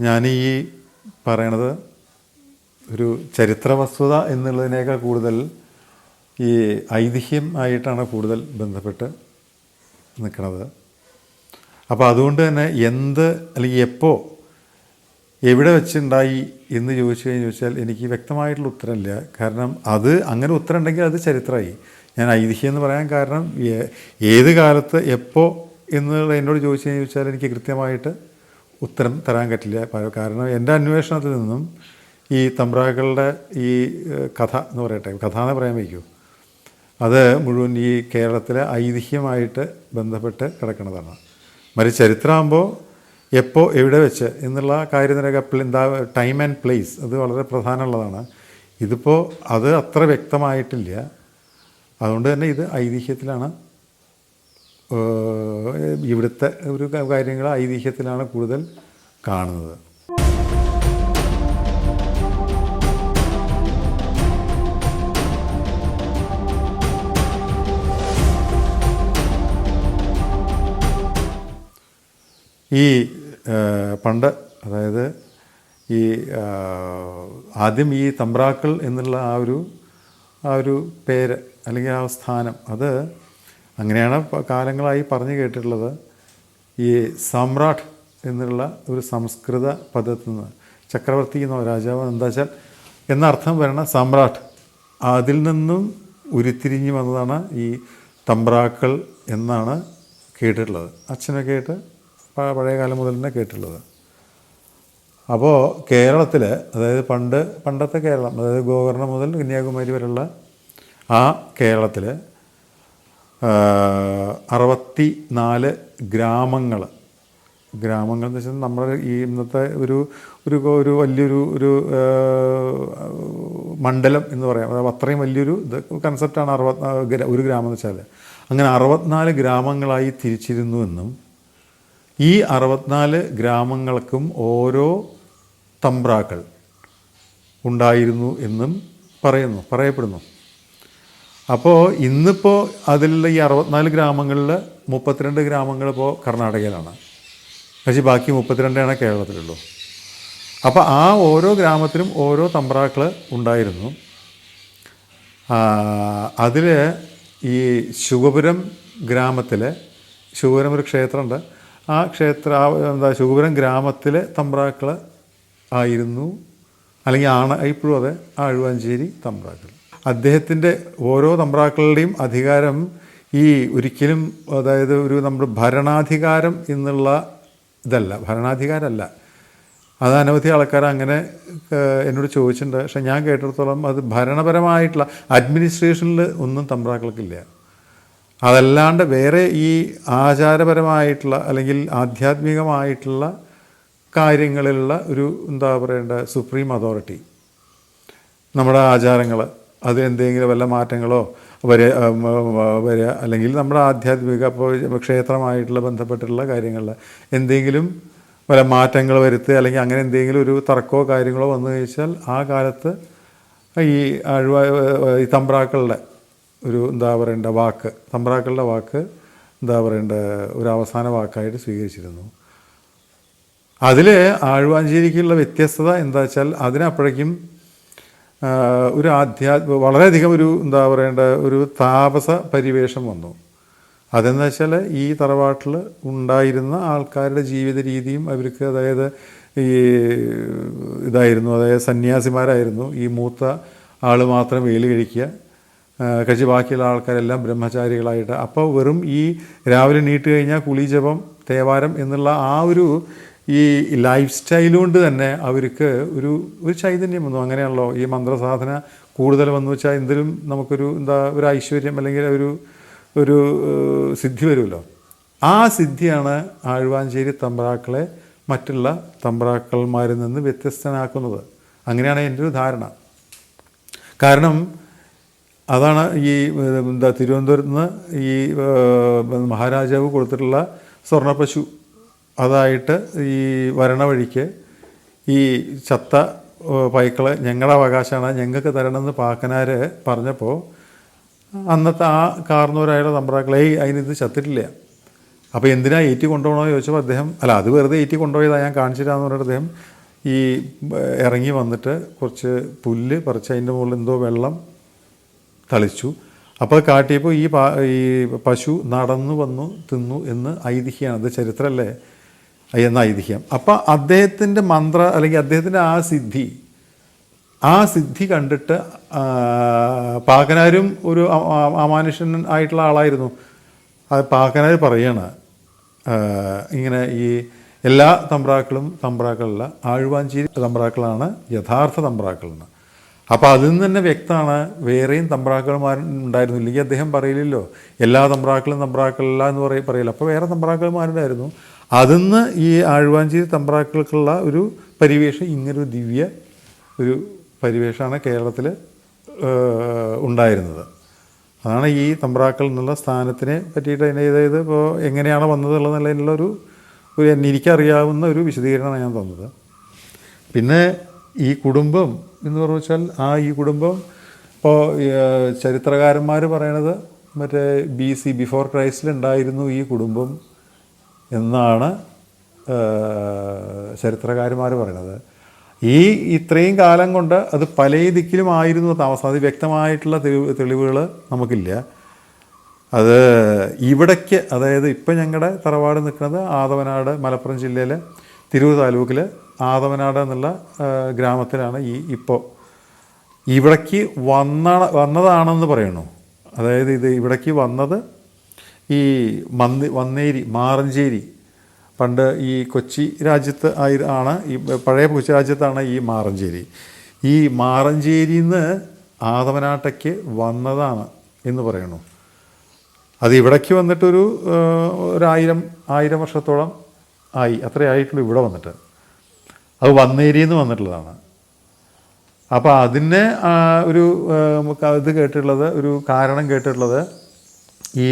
ഞാൻ ഈ പറയണത് ഒരു ചരിത്ര വസ്തുത എന്നുള്ളതിനേക്കാൾ കൂടുതൽ ഈ ഐതിഹ്യം ആയിട്ടാണ് കൂടുതൽ ബന്ധപ്പെട്ട് നിൽക്കുന്നത് അപ്പോൾ അതുകൊണ്ട് തന്നെ എന്ത് അല്ലെങ്കിൽ എപ്പോൾ എവിടെ വെച്ചുണ്ടായി എന്ന് ചോദിച്ചു കഴിഞ്ഞ് ചോദിച്ചാൽ എനിക്ക് വ്യക്തമായിട്ടുള്ള ഉത്തരമില്ല. കാരണം അത് അങ്ങനെ ഉത്തരം ഉണ്ടെങ്കിൽ അത് ചരിത്രമായി. ഞാൻ ഐതിഹ്യം എന്ന് പറയാൻ കാരണം ഏത് കാലത്ത് എപ്പോൾ എന്നുള്ള എന്നോട് ചോദിച്ചു കഴിഞ്ഞാൽ എനിക്ക് കൃത്യമായിട്ട് ഉത്തരം തരാൻ പറ്റില്ല. കാരണം എന്റെ അന്വേഷണത്തിൽ നിന്നും ഈ തമ്പ്രാക്കളുടെ ഈ കഥ എന്ന് പറയട്ടെ കഥ എന്ന് പറയാൻ വയ്ക്കൂ. അത് മുഴുവൻ ഈ കേരളത്തിലെ ഐതിഹ്യമായിട്ട് ബന്ധപ്പെട്ട് കിടക്കുന്നതാണ്. മറിച്ച് ചരിത്രമാകുമ്പോൾ എപ്പോൾ എവിടെ വെച്ച് എന്നുള്ള കാര്യത്തിനൊക്കെ എന്താ ടൈം ആൻഡ് പ്ലേസ് അത് വളരെ പ്രധാനമുള്ളതാണ്. ഇതിപ്പോൾ അത് അത്ര വ്യക്തമായിട്ടില്ല. അതുകൊണ്ട് തന്നെ ഇത് ഐതിഹ്യത്തിലാണ് ഇവിടുത്തെ ഒരു കാര്യങ്ങൾ ഐതിഹ്യത്തിലാണ് കൂടുതൽ കാണുന്നത്. ഈ പണ്ട് അതായത് ഈ ആദ്യം ഈ തമ്പ്രാക്കൾ എന്നുള്ള ആ ഒരു ആ ഒരു പേര് അല്ലെങ്കിൽ ആ സ്ഥാനം അത് അങ്ങനെയാണ് കാലങ്ങളായി പറഞ്ഞു കേട്ടിട്ടുള്ളത്. ഈ സമ്രാട്ട് എന്നുള്ള ഒരു സംസ്കൃത പദത്തിൽ നിന്ന്. ചക്രവർത്തി എന്നോ രാജാവ് എന്താ വെച്ചാൽ എന്നർത്ഥം വരണ സമ്രാട്ട് അതിൽ നിന്നും ഉരുത്തിരിഞ്ഞ് വന്നതാണ് ഈ തമ്പ്രാക്കൾ എന്നാണ് കേട്ടിട്ടുള്ളത്. അച്ഛനെ കേട്ട് പഴയ കാലം മുതൽ തന്നെ കേട്ടിട്ടുള്ളത്. അപ്പോൾ കേരളത്തിൽ അതായത് പണ്ട് പണ്ടത്തെ കേരളം അതായത് ഗോകർണം മുതൽ കന്യാകുമാരി വരെയുള്ള ആ കേരളത്തിൽ അറുപത്തി നാല് ഗ്രാമങ്ങൾ. ഗ്രാമങ്ങൾ എന്ന് വെച്ചാൽ നമ്മുടെ ഈ ഇന്നത്തെ ഒരു ഒരു ഒരു വലിയൊരു ഒരു മണ്ഡലം എന്ന് പറയാം. അതായത് അത്രയും വലിയൊരു ഇത് കൺസെപ്റ്റാണ് അറുപത് ഒരു ഗ്രാമം എന്ന് വെച്ചാൽ അങ്ങനെ അറുപത്തിനാല് ഗ്രാമങ്ങളായി തിരിച്ചിരുന്നു എന്നും ഈ അറുപത്തിനാല് ഗ്രാമങ്ങൾക്കും ഓരോ തമ്പ്രാക്കൾ ഉണ്ടായിരുന്നു എന്നും പറയുന്നു പറയപ്പെടുന്നു. അപ്പോൾ ഇന്നിപ്പോൾ അതിലുള്ള ഈ അറുപത്തിനാല് ഗ്രാമങ്ങളിൽ മുപ്പത്തിരണ്ട് ഗ്രാമങ്ങൾ ഇപ്പോൾ കർണാടകയിലാണ്. പക്ഷേ ബാക്കി മുപ്പത്തിരണ്ടാണ് കേരളത്തിലുള്ളൂ. അപ്പോൾ ആ ഓരോ ഗ്രാമത്തിലും ഓരോ തമ്പ്രാക്കൾ ഉണ്ടായിരുന്നു. അതിൽ ഈ ശുഗപുരം ഗ്രാമത്തിലെ ശുഗപുരം ഒരു ക്ഷേത്രമുണ്ട്. ആ ക്ഷേത്ര എന്താ ശുഗപുരം ഗ്രാമത്തിലെ തമ്പ്രാക്കൾ ആയിരുന്നു. അല്ലെങ്കിൽ ആണ് ഇപ്പോഴും അതെ ആഴുവാഞ്ചേരി തമ്പ്രാക്കൾ. അദ്ദേഹത്തിന്റെ ഓരോ തമ്പ്രാക്കളുടെയും അധികാരം ഈ ഒരിക്കലും അതായത് ഒരു നമ്മുടെ ഭരണാധികാരം എന്നുള്ള ഇതല്ല ഭരണാധികാരമല്ല. അത് അനവധി ആൾക്കാർ അങ്ങനെ എന്നോട് ചോദിച്ചിട്ടുണ്ട്. പക്ഷെ ഞാൻ കേട്ടിടത്തോളം അത് ഭരണപരമായിട്ടുള്ള അഡ്മിനിസ്ട്രേഷനിൽ ഒന്നും തമ്പ്രാക്കൾക്കില്ല. അതല്ലാണ്ട് വേറെ ഈ ആചാരപരമായിട്ടുള്ള അല്ലെങ്കിൽ ആധ്യാത്മികമായിട്ടുള്ള കാര്യങ്ങളിലുള്ള ഒരു എന്താ പറയേണ്ട സുപ്രീം അതോറിറ്റി. നമ്മുടെ ആചാരങ്ങൾ അത് എന്തെങ്കിലും വല്ല മാറ്റങ്ങളോ വരെ വരിക അല്ലെങ്കിൽ നമ്മുടെ ആധ്യാത്മിക ഇപ്പോൾ ക്ഷേത്രമായിട്ടുള്ള ബന്ധപ്പെട്ടിട്ടുള്ള കാര്യങ്ങളിൽ എന്തെങ്കിലും വല്ല മാറ്റങ്ങൾ വരുത്തുക അല്ലെങ്കിൽ അങ്ങനെ എന്തെങ്കിലും ഒരു തർക്കമോ കാര്യങ്ങളോ വന്നു കഴിച്ചാൽ ആ കാലത്ത് ഈ അഴുവ ഈ തമ്പ്രാക്കളുടെ ഒരു എന്താ പറയേണ്ട വാക്ക് തമ്പ്രാക്കളുടെ വാക്ക് എന്താ പറയേണ്ട ഒരു അവസാന വാക്കായിട്ട് സ്വീകരിച്ചിരുന്നു. അതിൽ ആഴ്വാഞ്ചേരിക്കുള്ള വ്യത്യസ്തത എന്താ വെച്ചാൽ അതിനപ്പോഴേക്കും ഒരു ആധ്യാത്മ വളരെയധികം ഒരു എന്താ പറയേണ്ട ഒരു താപസ പരിവേഷം വന്നു. അതെന്ന് വെച്ചാൽ ഈ തറവാട്ടിൽ ഉണ്ടായിരുന്ന ആൾക്കാരുടെ ജീവിത രീതിയും അവർക്ക് അതായത് ഈ ഇതായിരുന്നു അതായത് സന്യാസിമാരായിരുന്നു. ഈ മൂത്ത ആൾ മാത്രം വെയിൽ കഴിക്കുക കഴിച്ച് ബാക്കിയുള്ള ആൾക്കാരെല്ലാം ബ്രഹ്മചാരികളായിട്ട്. അപ്പോൾ വെറും ഈ രാവിലെ നീട്ട് കഴിഞ്ഞാൽ കുളി ജപം തേവാരം എന്നുള്ള ആ ഒരു ഈ ലൈഫ് സ്റ്റൈൽ കൊണ്ട് തന്നെ അവർക്ക് ഒരു ഒരു ചൈതന്യം വന്നു. അങ്ങനെയാണല്ലോ ഈ മന്ത്രസാധന കൂടുതൽ വന്നു വെച്ചാൽ എന്തിലും നമുക്കൊരു എന്താ ഒരു ഐശ്വര്യം അല്ലെങ്കിൽ ഒരു ഒരു സിദ്ധി വരുമല്ലോ. ആ സിദ്ധിയാണ് ആഴ്വാഞ്ചേരി തമ്പ്രാക്കളെ മറ്റുള്ള തമ്പ്രാക്കന്മാരിൽ നിന്ന് വ്യത്യസ്തനാക്കുന്നത്. അങ്ങനെയാണ് എന്റെ ഒരു ധാരണ. കാരണം അതാണ് ഈ എന്താ തിരുവനന്തപുരത്ത് നിന്ന് ഈ മഹാരാജാവ് കൊടുത്തിട്ടുള്ള സ്വർണപ്പശു അതായിട്ട് ഈ വരണ വഴിക്ക് ഈ ചത്ത പൈക്കളെ ഞങ്ങളുടെ അവകാശമാണ് ഞങ്ങൾക്ക് തരണമെന്ന് പാക്കനാർ പറഞ്ഞപ്പോൾ അന്നത്തെ ആ കാർന്നൂരായുള്ള തമ്പ്രാക്കളെ "ഏയ്, അതിനിത് ചത്തിട്ടില്ല. അപ്പോൾ എന്തിനാ ഏറ്റി കൊണ്ടുപോകണമെന്ന് ചോദിച്ചപ്പോൾ അദ്ദേഹം അല്ല അത് വെറുതെ ഏറ്റി കൊണ്ടുപോയതാണ് ഞാൻ കാണിച്ചിട്ടാന്ന് പറഞ്ഞിട്ട് അദ്ദേഹം ഈ ഇറങ്ങി വന്നിട്ട് കുറച്ച് പുല്ല് പറിച്ച് അതിന്റെ മുകളിൽ എന്തോ വെള്ളം തളിച്ചു. അപ്പോൾ കാട്ടിയപ്പോൾ ഈ ഈ പശു നടന്നു വന്നു തിന്നു എന്ന് ഐതിഹ്യമാണ്. അത് ചരിത്രമല്ലേ എന്ന ഐതിഹ്യം അപ്പോൾ അദ്ദേഹത്തിന്റെ മന്ത്ര അല്ലെങ്കിൽ അദ്ദേഹത്തിന്റെ ആ സിദ്ധി ആ സിദ്ധി കണ്ടിട്ട് പാകനാരും ഒരു അ- അ- അമാനുഷ്യൻ ആയിട്ടുള്ള ആളായിരുന്നു. അത് പാകനാർ പറയാണ് ഇങ്ങനെ ഈ എല്ലാ തമ്പ്രാക്കളും തമ്പ്രാക്കളല്ല ആഴ്വാഞ്ചേരി തമ്പ്രാക്കളാണ് യഥാർത്ഥ തമ്പ്രാക്കളെന്ന് അപ്പോൾ അതിൽ നിന്ന് തന്നെ വ്യക്തമാണ് വേറെയും തമ്പ്രാക്കന്മാർ ഉണ്ടായിരുന്നു. ഇല്ലെങ്കിൽ അദ്ദേഹം പറയില്ലല്ലോ എല്ലാ തമ്പ്രാക്കളും തമ്പ്രാക്കളല്ല എന്ന് പറയും പറയില്ല. അപ്പോൾ വേറെ തമ്പ്രാക്കന്മാരുണ്ടായിരുന്നു അതിന്ന് ഈ ആഴ്വാഞ്ചേരി തമ്പ്രാക്കൾക്കുള്ള ഒരു പരിവേഷം ഇങ്ങനൊരു ദിവ്യ ഒരു പരിവേഷമാണ് കേരളത്തിൽ ഉണ്ടായിരുന്നത്. അതാണ് ഈ തമ്പ്രാക്കൾ എന്നുള്ള സ്ഥാനത്തിനെ പറ്റിയിട്ട് അതിന്റെ അതായത് ഇപ്പോൾ എങ്ങനെയാണ് വന്നതുള്ളതെന്നുള്ളതിനുള്ള ഒരു ഒരു എനിക്കറിയാവുന്ന ഒരു വിശദീകരണമാണ് ഞാൻ തന്നത്. പിന്നെ ഈ കുടുംബം എന്ന് പറഞ്ഞു വെച്ചാൽ ആ ഈ കുടുംബം ഇപ്പോൾ ചരിത്രകാരന്മാർ പറയണത് മറ്റേ ബി സി ബിഫോർ ക്രൈസ്റ്റിലുണ്ടായിരുന്നു ഈ കുടുംബം എന്നാണ് ചരിത്രകാരന്മാർ പറയുന്നത് ഈ ഇത്രയും കാലം കൊണ്ട് അത് പല ദിക്കിലുമായിരുന്നു താമസം. അത് വ്യക്തമായിട്ടുള്ള തെളിവ് തെളിവുകൾ നമുക്കില്ല. അത് ഇവിടേക്ക് അതായത് ഇപ്പം ഞങ്ങളുടെ തറവാട് നിൽക്കുന്നത് ആദവനാട് മലപ്പുറം ജില്ലയിലെ തിരൂർ താലൂക്കിൽ ആദവനാട് എന്നുള്ള ഗ്രാമത്തിലാണ് ഈ ഇപ്പോൾ ഇവിടേക്ക് വന്ന വന്നതാണെന്ന് പറയണു. അതായത് ഇത് ഇവിടേക്ക് വന്നത് ഈ മന്നി വന്നേരി മാറഞ്ചേരി പണ്ട് ഈ കൊച്ചി രാജ്യത്ത് ആയി ആണ് ഈ പഴയ കൊച്ചി രാജ്യത്താണ് ഈ മാറഞ്ചേരി. ഈ മാറഞ്ചേരിയിൽ നിന്ന് ആദവനാട്ടയ്ക്ക് വന്നതാണ് എന്ന് പറയണു അത് ഇവിടേക്ക് വന്നിട്ടൊരു ഒരായിരം ആയിരം വർഷത്തോളം ആയി. അത്രേ ആയിട്ടുള്ളൂ ഇവിടെ വന്നിട്ട്. അത് വന്നേരിയിൽ നിന്ന് വന്നിട്ടുള്ളതാണ്. അപ്പോൾ അതിനെ ഒരു ഇത് കേട്ടിട്ടുള്ളത് ഒരു കാരണം കേട്ടിട്ടുള്ളത് ഈ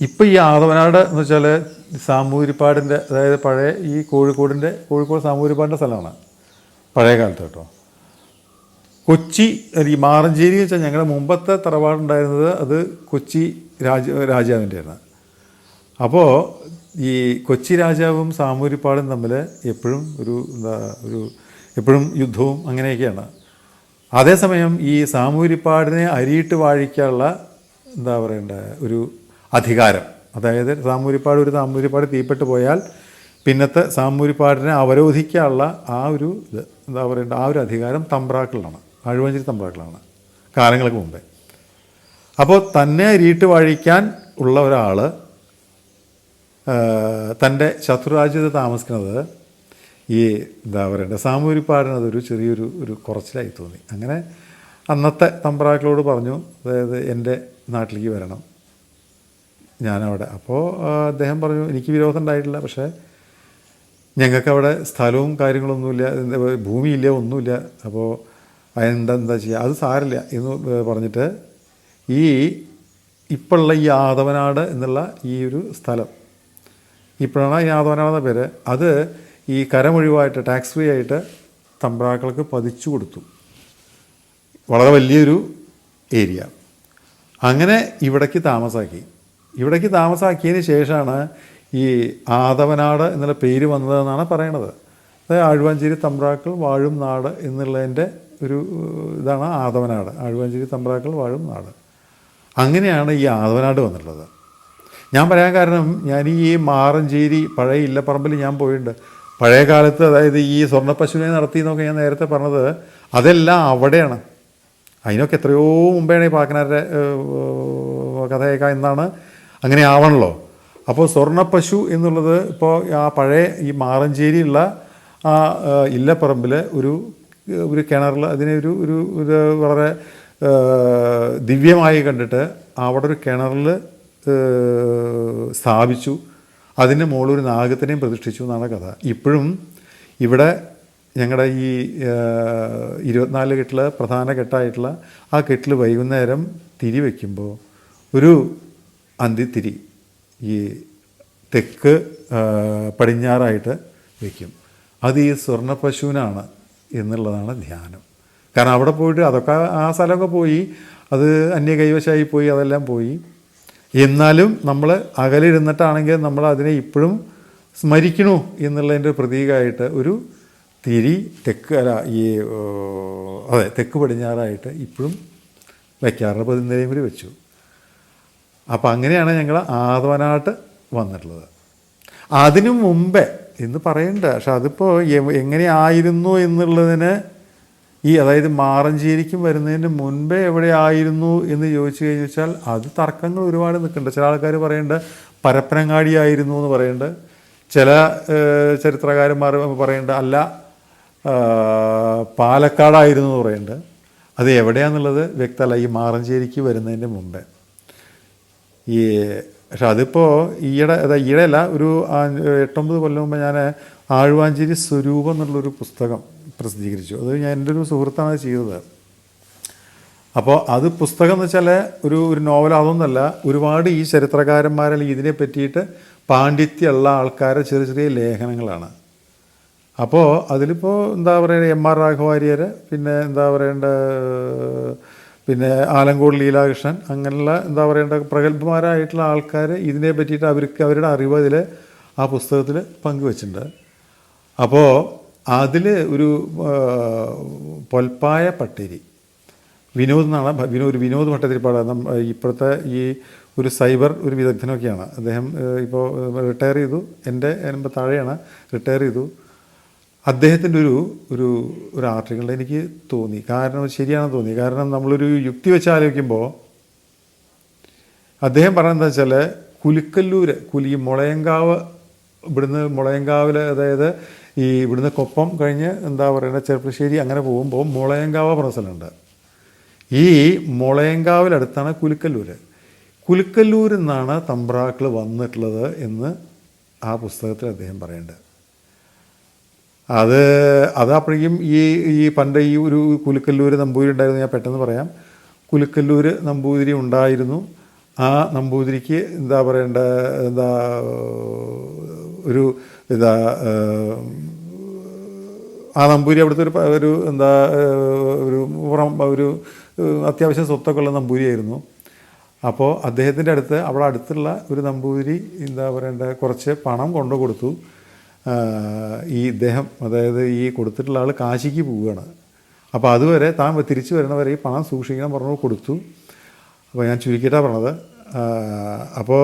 ഇപ്പം ഈ ആദവനാട് എന്ന് വെച്ചാൽ സാമൂരിപ്പാടിന്റെ അതായത് പഴയ ഈ കോഴിക്കോടിന്റെ കോഴിക്കോട് സാമൂരിപ്പാടിന്റെ സ്ഥലമാണ്. പഴയ കാലത്ത് കേട്ടോ. കൊച്ചി ഈ മാറഞ്ചേരി വെച്ചാൽ ഞങ്ങളുടെ മുമ്പത്തെ തറവാടുണ്ടായിരുന്നത് അത് കൊച്ചി രാജ രാജാവിന്റെ ആണ് അപ്പോൾ ഈ കൊച്ചി രാജാവും സാമൂരിപ്പാടും തമ്മിൽ എപ്പോഴും ഒരു എന്താ ഒരു എപ്പോഴും യുദ്ധവും അങ്ങനെയൊക്കെയാണ്. അതേസമയം ഈ സാമൂരിപ്പാടിനെ അരിയിട്ട് വാഴിക്കാനുള്ള എന്താ പറയണ്ട ഒരു അധികാരം. അതായത് സാമൂരിപ്പാട് ഒരു സാമൂരിപ്പാട് തീപ്പെട്ട് പോയാൽ പിന്നത്തെ സാമൂരിപ്പാടിനെ അവരോധിക്കാനുള്ള ആ ഒരു ഇത് എന്താ പറയേണ്ട ആ ഒരു അധികാരം തമ്പ്രാക്കളിലാണ് അഴുവഞ്ചേരി തമ്പ്രാക്കളാണ് കാലങ്ങൾക്ക് മുമ്പേ. അപ്പോൾ തന്നെ രീട്ട് വാഴിക്കാൻ ഉള്ള ഒരാൾ തന്റെ ശത്രുരാജ്യത്ത് താമസിക്കുന്നത് ഈ എന്താ പറയണ്ടത് സാമൂരിപ്പാടിന് അതൊരു ചെറിയൊരു ഒരു കുറച്ചിലായി തോന്നി. അങ്ങനെ അന്നത്തെ തമ്പ്രാക്കളോട് പറഞ്ഞു അതായത് എന്റെ നാട്ടിലേക്ക് വരണം. ഞാനവിടെ. അപ്പോൾ അദ്ദേഹം പറഞ്ഞു എനിക്ക് വിരോധം ഉണ്ടായിട്ടില്ല. പക്ഷേ ഞങ്ങൾക്ക് അവിടെ സ്ഥലവും കാര്യങ്ങളൊന്നുമില്ല. ഭൂമിയില്ല ഒന്നുമില്ല. അപ്പോൾ അതെന്താ എന്താ ചെയ്യുക അത് സാരില്ല എന്ന് പറഞ്ഞിട്ട് ഈ ഇപ്പോഴുള്ള ഈ ആദവനാട് എന്നുള്ള ഈ ഒരു സ്ഥലം ഇപ്പോഴാണ് ഈ ആദവനാട് എന്ന പേര് അത് ഈ കരമൊഴിവായിട്ട് ടാക്സ് ഫ്രീ ആയിട്ട് തമ്പ്രാക്കൾക്ക് പതിച്ചു കൊടുത്തു. വളരെ വലിയൊരു ഏരിയ. അങ്ങനെ ഇവിടേക്ക് താമസാക്കി. ഇവിടേക്ക് താമസാക്കിയതിന് ശേഷമാണ് ഈ ആദവനാട് എന്നുള്ള പേര് വന്നതെന്നാണ് പറയണത്. അതായത് ആഴുവാഞ്ചേരി തമ്പ്രാക്കൾ വാഴും നാട് എന്നുള്ളതിന്റെ ഒരു ഇതാണ് ആദവനാട്. ആഴുവാഞ്ചേരി തമ്പ്രാക്കൾ വാഴും നാട്. അങ്ങനെയാണ് ഈ ആദവനാട് വന്നിട്ടുള്ളത്. ഞാൻ പറയാൻ കാരണം ഞാൻ ഈ മാറഞ്ചേരി പഴയ ഇല്ലപ്പറമ്പിൽ ഞാൻ പോയിട്ടുണ്ട്. പഴയ കാലത്ത് അതായത് ഈ സ്വർണപ്പശുവിനെ നടത്തി എന്നൊക്കെ ഞാൻ നേരത്തെ പറഞ്ഞത് അതെല്ലാം അവിടെയാണ്. അതിനൊക്കെ എത്രയോ മുമ്പേയാണ് ഈ പാക്കനാരുടെ കഥയൊക്കെ എന്നാണ് അങ്ങനെ ആവണല്ലോ. അപ്പോൾ സ്വർണ പശു എന്നുള്ളത് ഇപ്പോൾ ആ പഴയ ഈ മാറഞ്ചേരിയുള്ള ആ ഇല്ലപ്പറമ്പിലെ ഒരു ഒരു കിണറിൽ അതിനെ ഒരു ഒരു ഒരു വളരെ ദിവ്യമായി കണ്ടിട്ട് അവിടെ ഒരു കിണറിൽ സ്ഥാപിച്ചു. അതിന്റെ മുകളിൽ ഒരു നാഗത്തിനെയും പ്രതിഷ്ഠിച്ചു എന്നാണ് കഥ. ഇപ്പോഴും ഇവിടെ ഞങ്ങളുടെ ഈ ഇരുപത്തിനാല് കെട്ടിൽ പ്രധാന കെട്ടായിട്ടുള്ള ആ കെട്ടിൽ വൈകുന്നേരം തിരി വയ്ക്കുമ്പോൾ ഒരു അന്തിത്തിരി ഈ തെക്ക് പടിഞ്ഞാറായിട്ട് വയ്ക്കും അത് ഈ സ്വർണ പശുവിനാണ് എന്നുള്ളതാണ് ധ്യാനം. കാരണം അവിടെ പോയിട്ട് അതൊക്കെ ആ സ്ഥലമൊക്കെ പോയി അത് അന്യ കൈവശമായി പോയി അതെല്ലാം പോയി. എന്നാലും നമ്മൾ അകലിരുന്നിട്ടാണെങ്കിൽ നമ്മൾ അതിനെ ഇപ്പോഴും സ്മരിക്കണു എന്നുള്ളതിന്റെ പ്രതീകമായിട്ട് ഒരു തിരി തെക്ക് അല്ല ഈ അതെ തെക്ക് പടിഞ്ഞാറായിട്ട് ഇപ്പോഴും വയ്ക്കാറുണ്ട്. പതിനേഴ് വെച്ചു. അപ്പം അങ്ങനെയാണ് ഞങ്ങൾ ആദവനാട്ട് വന്നിട്ടുള്ളത്. അതിനു മുമ്പേ എന്ന് പറയണ്ട പക്ഷെ അതിപ്പോൾ എങ്ങനെയായിരുന്നു എന്നുള്ളതിന് ഈ അതായത് മാറഞ്ചേരിക്കും വരുന്നതിന് മുൻപേ എവിടെ ആയിരുന്നു എന്ന് ചോദിച്ചു കഴിഞ്ഞാൽ അത് തർക്കങ്ങൾ ഒരുപാട് നിൽക്കുന്നുണ്ട്. ചില ആൾക്കാർ പറയേണ്ട പരപ്പനങ്ങാടി ആയിരുന്നു എന്ന് പറയേണ്ട. ചില ചരിത്രകാരന്മാർ പറയേണ്ട അല്ല പാലക്കാടായിരുന്നു എന്ന് പറയുന്നുണ്ട് അത് എവിടെയാണെന്നുള്ളത് വ്യക്തമല്ല. ഈ മാറഞ്ചേരിക്ക് വരുന്നതിന്റെ മുമ്പേ. ഈ പക്ഷെ അതിപ്പോൾ ഈയിടെ അതാ ഈയിടെയല്ല ഒരു എട്ടൊമ്പത് കൊല്ലം മുമ്പ് ഞാൻ ആഴുവാഞ്ചേരി സ്വരൂപം എന്നുള്ളൊരു പുസ്തകം പ്രസിദ്ധീകരിച്ചു. അത് ഞാൻ എന്റെ ഒരു സുഹൃത്താണ് ചെയ്തത്. അപ്പോൾ അത് പുസ്തകം എന്ന് വെച്ചാൽ ഒരു ഒരു നോവൽ അതൊന്നല്ല ഒരുപാട് ഈ ചരിത്രകാരന്മാരെ ഇതിനെ പറ്റിയിട്ട് പാണ്ഡിത്യമുള്ള ആൾക്കാരെ ചെറിയ ചെറിയ ലേഖനങ്ങളാണ്. അപ്പോൾ അതിലിപ്പോൾ എന്താ പറയുക എം ആർ രാഘവാര്യർ പിന്നെ എന്താ പറയേണ്ട പിന്നെ ആലങ്കോട് ലീലാകൃഷ്ണൻ അങ്ങനെയുള്ള എന്താ പറയേണ്ട പ്രഗത്ഭമാരായിട്ടുള്ള ആൾക്കാർ ഇതിനെ പറ്റിയിട്ട് അവർക്ക് അവരുടെ അറിവ് അതിൽ ആ പുസ്തകത്തിൽ പങ്കുവച്ചിട്ടുണ്ട്. അപ്പോൾ അതിൽ ഒരു പൊൽപ്പായ പട്ടേരി വിനോദ് എന്നാണ് വിനോ വിനോദ് വിനോദ് ഭട്ടതിരിപ്പാട് നമ്മ ഇപ്പോഴത്തെ ഈ ഒരു സൈബർ ഒരു വിദഗ്ധനൊക്കെയാണ്. അദ്ദേഹം ഇപ്പോൾ റിട്ടയർ ചെയ്തു. എന്റെ എന്റെ താഴെയാണ്. റിട്ടയർ ചെയ്തു. അദ്ദേഹത്തിന്റെ ഒരു ഒരു ഒരു ആർട്ടിക്കിൾ എനിക്ക് തോന്നി. കാരണം ശരിയാണെന്ന് തോന്നി. കാരണം നമ്മളൊരു യുക്തി വെച്ച് ആലോചിക്കുമ്പോൾ അദ്ദേഹം പറയുന്നത് വെച്ചാൽ കുലിക്കല്ലൂർ കുലി മുളയങ്കാവ് ഇവിടുന്ന് മുളയങ്കാവിൽ അതായത് ഈ ഇവിടുന്ന് കൊപ്പം കഴിഞ്ഞ് എന്താ പറയുക ചെറുപ്പശ്ശേരി അങ്ങനെ പോകുമ്പോൾ മുളയങ്കാവ് പറഞ്ഞ സ്ഥലമുണ്ട്. ഈ മുളയങ്കാവിലടുത്താണ് കുലുക്കല്ലൂര്. കുലുക്കല്ലൂരിൽ നിന്നാണ് തമ്പ്രാക്കൾ വന്നിട്ടുള്ളത് എന്ന് ആ പുസ്തകത്തിൽ അദ്ദേഹം പറയുന്നുണ്ട്. അത് അതപ്പോഴേക്കും ഈ ഈ പണ്ട് ഈ ഒരു കുലുക്കല്ലൂർ നമ്പൂതിരി ഉണ്ടായിരുന്നു ഞാൻ പെട്ടെന്ന് പറയാം. കുലുക്കല്ലൂർ നമ്പൂതിരി ഉണ്ടായിരുന്നു. ആ നമ്പൂതിരിക്ക് എന്താ പറയേണ്ട എന്താ ഒരു എന്താ ആ നമ്പൂരി അവിടുത്തെ ഒരു ഒരു എന്താ ഒരു ഒരു അത്യാവശ്യം സ്വത്തൊക്കെ ഉള്ള നമ്പൂരിയായിരുന്നു അപ്പോൾ അദ്ദേഹത്തിന്റെ അടുത്ത് അവിടെ അടുത്തുള്ള ഒരു നമ്പൂതിരി എന്താ പറയേണ്ട കുറച്ച് പണം കൊണ്ടു കൊടുത്തു ഈ ഇദ്ദേഹം അതായത് ഈ കൊടുത്തിട്ടുള്ള ആൾ കാശിക്ക് പോവുകയാണ്. അപ്പോൾ അതുവരെ താൻ തിരിച്ചു വരുന്നവരെ ഈ പണം സൂക്ഷിക്കണം പറഞ്ഞു കൊടുത്തു. അപ്പോൾ ഞാൻ ചുരുക്കിയിട്ടാണ് പറഞ്ഞത്. അപ്പോൾ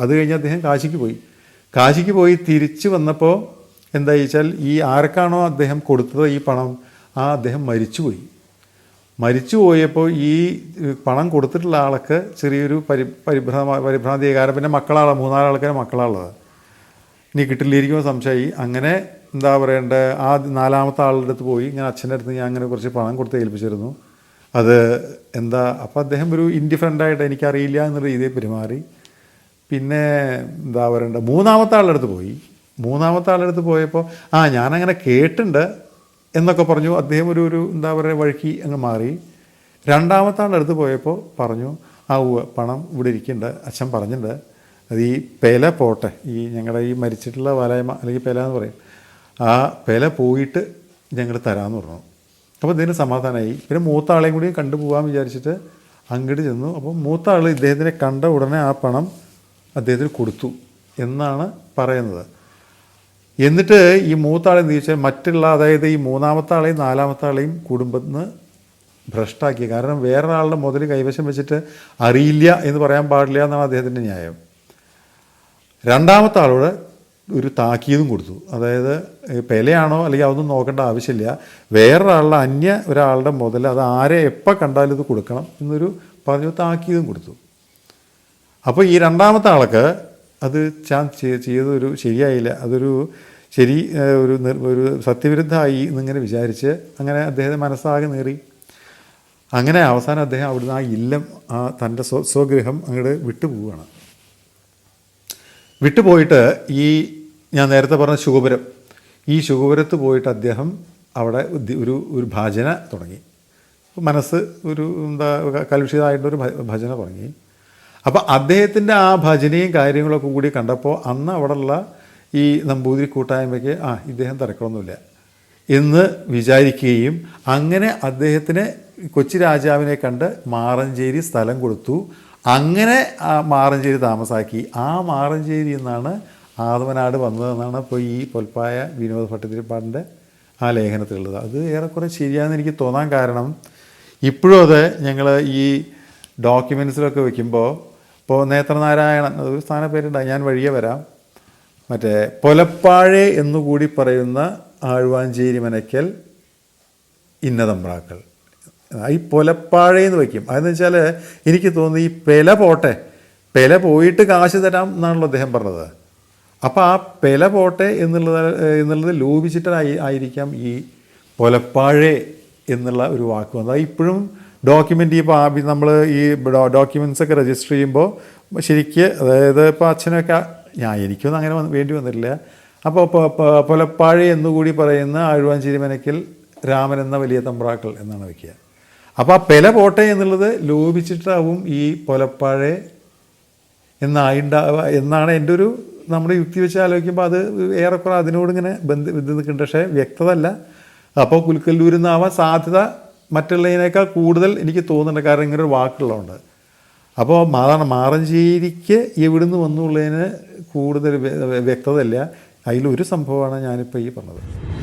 അത് കഴിഞ്ഞ് അദ്ദേഹം കാശിക്ക് പോയി. കാശിക്ക് പോയി തിരിച്ചു വന്നപ്പോൾ എന്താ വെച്ചാൽ ഈ ആർക്കാണോ അദ്ദേഹം കൊടുത്തത് ഈ പണം? ആ അദ്ദേഹം മരിച്ചുപോയി മരിച്ചു പോയപ്പോൾ ഈ പണം കൊടുത്തിട്ടുള്ള ആൾക്ക് ചെറിയൊരു പരി പരിഭ്രമ പരിഭ്രാന്തി കാരണം പിന്നെ മക്കളാണ് മൂന്നാലാൾക്കാരും മക്കളാണുള്ളത് ഇനി കിട്ടില്ലിരിക്കുമ്പോൾ സംശയമായി. അങ്ങനെ എന്താ പറയേണ്ട ആ നാലാമത്തെ ആളുടെ അടുത്ത് പോയി ഞാൻ അച്ഛന്റെ അടുത്ത് ഞാൻ അങ്ങനെ കുറച്ച് പണം കൊടുത്ത് ഏൽപ്പിച്ചിരുന്നു. അത് എന്താ അപ്പോൾ അദ്ദേഹം ഒരു ഇൻഡിഫറന്റ് ആയിട്ട് എനിക്കറിയില്ല എന്നുള്ള രീതിയിൽ പെരുമാറി. പിന്നെ എന്താ പറയണ്ട മൂന്നാമത്തെ ആളുടെ അടുത്ത് പോയി. മൂന്നാമത്തെ ആളുടെ അടുത്ത് പോയപ്പോൾ ആ ഞാനങ്ങനെ കേട്ടിട്ടുണ്ട് എന്നൊക്കെ പറഞ്ഞു. അദ്ദേഹം ഒരു ഒരു എന്താ പറയുക വഴുക്കി അങ്ങ് മാറി. രണ്ടാമത്തെ ആളുടെ അടുത്ത് പോയപ്പോൾ പറഞ്ഞു ആ പണം ഇവിടെ ഇരിക്കുന്നുണ്ട് അച്ഛൻ പറഞ്ഞിട്ടുണ്ട് അത് ഈ പെല പോട്ടെ ഈ ഞങ്ങളുടെ ഈ മരിച്ചിട്ടുള്ള വലയമ അല്ലെങ്കിൽ പെല എന്ന് പറയും ആ പെല പോയിട്ട് ഞങ്ങൾ തരാമെന്ന് പറഞ്ഞു. അപ്പോൾ ഇതിന് സമാധാനമായി പിന്നെ മൂത്ത ആളെയും കൂടി കണ്ടുപോകാൻ വിചാരിച്ചിട്ട് അങ്ങോട്ട് ചെന്നു. അപ്പോൾ മൂത്ത ആൾ ഇദ്ദേഹത്തിനെ കണ്ട ഉടനെ ആ പണം അദ്ദേഹത്തിന് കൊടുത്തു എന്നാണ് പറയുന്നത്. എന്നിട്ട് ഈ മൂത്ത ആളെ ചോദിച്ചാൽ മറ്റുള്ള അതായത് ഈ മൂന്നാമത്തെ ആളെയും നാലാമത്തെ ആളെയും കുടുംബത്തിൽ നിന്ന് ഭ്രഷ്ടാക്കി കാരണം വേറൊരാളുടെ മുതൽ കൈവശം വെച്ചിട്ട് അറിയില്ല എന്ന് പറയാൻ പാടില്ല എന്നാണ് അദ്ദേഹത്തിന്റെ ന്യായം. രണ്ടാമത്തെ ആളോട് ഒരു താക്കീതും കൊടുത്തു. അതായത് പെലയാണോ അല്ലെങ്കിൽ അതൊന്നും നോക്കേണ്ട ആവശ്യമില്ല. വേറൊരാളുടെ അന്യ ഒരാളുടെ മുതൽ അത് ആരെ എപ്പോൾ കണ്ടാലും ഇത് കൊടുക്കണം എന്നൊരു പറഞ്ഞു താക്കീതും കൊടുത്തു. അപ്പോൾ ഈ രണ്ടാമത്തെ ആൾക്ക് അത് ചെയ്- ചെയ്തൊരു ശരിയായില്ല. അതൊരു ശരി ഒരു ഒരു സത്യവിരുദ്ധമായി എന്നിങ്ങനെ വിചാരിച്ച് അങ്ങനെ അദ്ദേഹത്തെ മനസ്സാകെ നേറി. അങ്ങനെ അവസാനം അദ്ദേഹം അവിടുന്ന് ആ ഇല്ലം ആ തന്റെ സ്വ സ്വഗൃഹം അങ്ങോട്ട് വിട്ടുപോവുകയാണ്. വിട്ടുപോയിട്ട് ഈ ഞാൻ നേരത്തെ പറഞ്ഞ ശുഗപുരം ഈ ശുഗപുരത്ത് പോയിട്ട് അദ്ദേഹം അവിടെ ഒരു ഒരു ഭജന തുടങ്ങി. മനസ്സ് ഒരു എന്താ കലുഷിതമായിട്ടൊരു ഭജന തുടങ്ങി. അപ്പോൾ അദ്ദേഹത്തിന്റെ ആ ഭജനയും കാര്യങ്ങളൊക്കെ കൂടി കണ്ടപ്പോൾ അന്ന് അവിടെയുള്ള ഈ നമ്പൂതിരി കൂട്ടായ്മയ്ക്ക് ആ ഇദ്ദേഹം തിരക്കണമൊന്നുമില്ല എന്ന് വിചാരിക്കുകയും അങ്ങനെ അദ്ദേഹത്തിന് കൊച്ചി രാജാവിനെ കണ്ട് മാറഞ്ചേരി സ്ഥലം കൊടുത്തു. അങ്ങനെ ആ മാറഞ്ചേരി താമസാക്കി. ആ മാറഞ്ചേരി നിന്നാണ് ആദവനാട് വന്നതെന്നാണ് ഇപ്പോൾ ഈ പൊൽപ്പായ വിനോദ ഭട്ടതിരിപ്പാടിന്റെ ആ ലേഖനത്തിലുള്ളത്. അത് ഏറെക്കുറെ ശരിയാണെന്ന് എനിക്ക് തോന്നാൻ കാരണം ഇപ്പോഴും അത് ഞങ്ങൾ ഈ ഡോക്യുമെൻസിലൊക്കെ വെക്കുമ്പോൾ ഇപ്പോൾ നേത്രനാരായണൻ ഒരു സ്ഥാനപ്പേരുണ്ട് ഞാൻ വഴിയെ വരാം. മറ്റേ പൊലപ്പാഴെ എന്നുകൂടി പറയുന്ന ആഴ്വാഞ്ചേരി മനയ്ക്കൽ ഇന്നതമ്പ്രാക്കൾ. ഈ പുലപ്പാഴയെന്ന് വയ്ക്കും. അതെന്ന് വെച്ചാൽ എനിക്ക് തോന്നുന്നു ഈ പെല പോട്ടെ പെല പോയിട്ട് കാശ് തരാം എന്നാണല്ലോ അദ്ദേഹം പറഞ്ഞത്. അപ്പോൾ ആ പെല പോട്ടെ എന്നുള്ളത് എന്നുള്ളത് ലോപിച്ചിട്ടായി ആയിരിക്കാം ഈ പൊലപ്പാഴെ എന്നുള്ള ഒരു വാക്ക് വന്നത്. ഇപ്പോഴും ഡോക്യുമെന്റ് ഇപ്പോൾ നമ്മൾ ഈ ഡോക്യുമെന്റ്സ് ഒക്കെ രജിസ്റ്റർ ചെയ്യുമ്പോൾ ശരിക്ക് അതായത് ഇപ്പോൾ അച്ഛനൊക്കെ ഞാൻ എനിക്കൊന്നും അങ്ങനെ വേണ്ടി വന്നിട്ടില്ല. അപ്പോൾ പൊലപ്പാഴെ എന്നുകൂടി പറയുന്ന ആഴുവാഞ്ചേരി മനക്കിൽ രാമൻ എന്ന വലിയ തമ്പ്രാക്കൾ എന്നാണ് വയ്ക്കുക അപ്പോൾ ആ പെല പോട്ടെ എന്നുള്ളത് ലോപിച്ചിട്ടാവും ഈ പൊലപ്പാഴെ എന്നായിണ്ടാവുക എന്നാണ് എന്റെ ഒരു നമ്മുടെ യുക്തി വെച്ച് ആലോചിക്കുമ്പോൾ അത് ഏറെക്കുറെ അതിനോട് ഇങ്ങനെ ബന്ധ ബന്ധം നിൽക്കുന്നുണ്ട്. പക്ഷേ വ്യക്തത അല്ല അപ്പോൾ കുൽക്കല്ലൂരിൽ നിന്നാവാൻ സാധ്യത മറ്റുള്ളതിനേക്കാൾ കൂടുതൽ എനിക്ക് തോന്നുന്നുണ്ട്. കാരണം ഇങ്ങനെ ഒരു വാക്കുള്ളതുകൊണ്ട്. അപ്പോൾ അതാണ് മാറഞ്ചേരിക്ക് എവിടുന്ന് വന്നുള്ളതിന് കൂടുതൽ വ്യക്തതയില്ല. അതിലൊരു സംഭവമാണ് ഞാനിപ്പോൾ ഈ പറഞ്ഞത്.